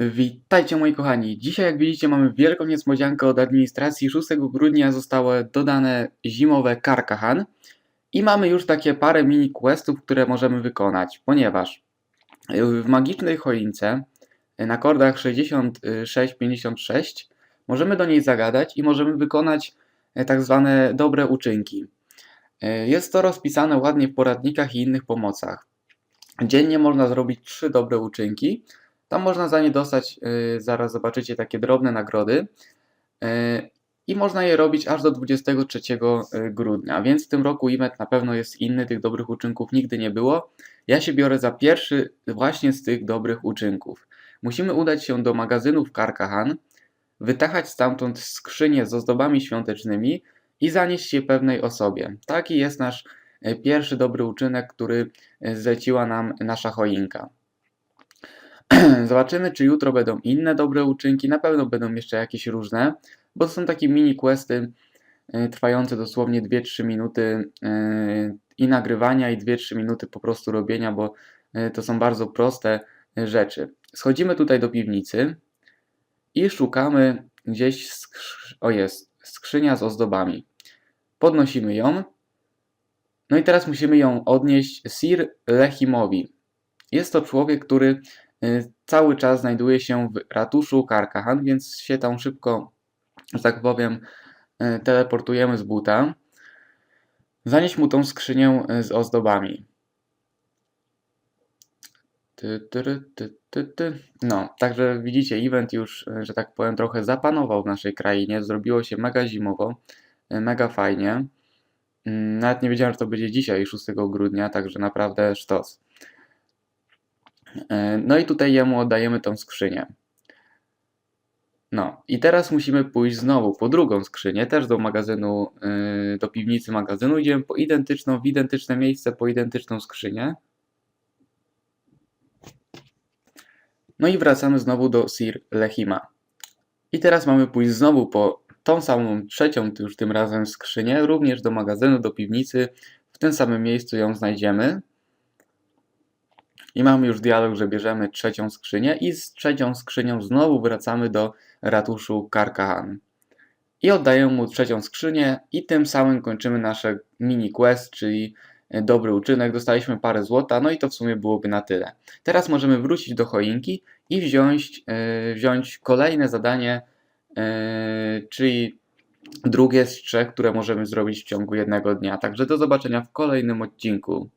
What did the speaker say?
Witajcie moi kochani. Dzisiaj jak widzicie mamy wielką niespodziankę od administracji. 6 grudnia zostały dodane zimowe Karkahan i mamy już takie parę mini questów, które możemy wykonać, ponieważ y, w magicznej choince y, na kordach 66-56 możemy do niej zagadać i możemy wykonać y, tak zwane dobre uczynki. Jest to rozpisane ładnie w poradnikach i innych pomocach. Dziennie można zrobić trzy dobre uczynki. Tam można za nie dostać, y, zaraz zobaczycie, takie drobne nagrody. Y, I można je robić aż do 23 grudnia, więc w tym roku event na pewno jest inny, tych dobrych uczynków nigdy nie było. Ja się biorę za pierwszy właśnie z tych dobrych uczynków. Musimy udać się do magazynów Karkahan, wytachać stamtąd skrzynię z ozdobami świątecznymi i zanieść je pewnej osobie. Taki jest nasz y, pierwszy dobry uczynek, który y, zleciła nam nasza choinka. Zobaczymy, czy jutro będą inne dobre uczynki. Na pewno będą jeszcze jakieś różne, bo to są takie mini questy y, trwające dosłownie 2-3 minuty y, i nagrywania, i 2-3 minuty po prostu robienia, bo y, to są bardzo proste rzeczy. Schodzimy tutaj do piwnicy i szukamy gdzieś, skrz- o jest, skrzynia z ozdobami. Podnosimy ją. No i teraz musimy ją odnieść Sir Lechimowi. Jest to człowiek, który cały czas znajduje się w ratuszu Karkahan, więc się tam szybko, że tak powiem, y, teleportujemy z buta. Zanieść mu tą skrzynię y, z ozdobami. No, także widzicie, event już, y, że tak powiem, trochę zapanował w naszej krainie. Zrobiło się mega zimowo, y, mega fajnie. Mm, Nawet nie wiedziałem, że to będzie dzisiaj, 6 grudnia, także naprawdę sztos. E, No i tutaj jemu oddajemy tą skrzynię. No i teraz musimy pójść znowu po drugą skrzynię, też do magazynu, yy, do piwnicy magazynu. Idziemy po identyczną, w identyczne miejsce, po identyczną skrzynię. No i wracamy znowu do Sir Lechima. I teraz mamy pójść znowu po tą samą trzecią już tym razem skrzynię, również do magazynu, do piwnicy. W tym samym miejscu ją znajdziemy. I mamy już dialog, że bierzemy trzecią skrzynię i z trzecią skrzynią znowu wracamy do ratuszu Karkahan. I oddaję mu trzecią skrzynię i tym samym kończymy nasze mini quest, czyli e, dobry uczynek. Dostaliśmy parę złota, no i to w sumie byłoby na tyle. Teraz możemy wrócić do choinki i wziąć, e, wziąć kolejne zadanie, e, czyli drugie z trzech, które możemy zrobić w ciągu jednego dnia. Także do zobaczenia w kolejnym odcinku.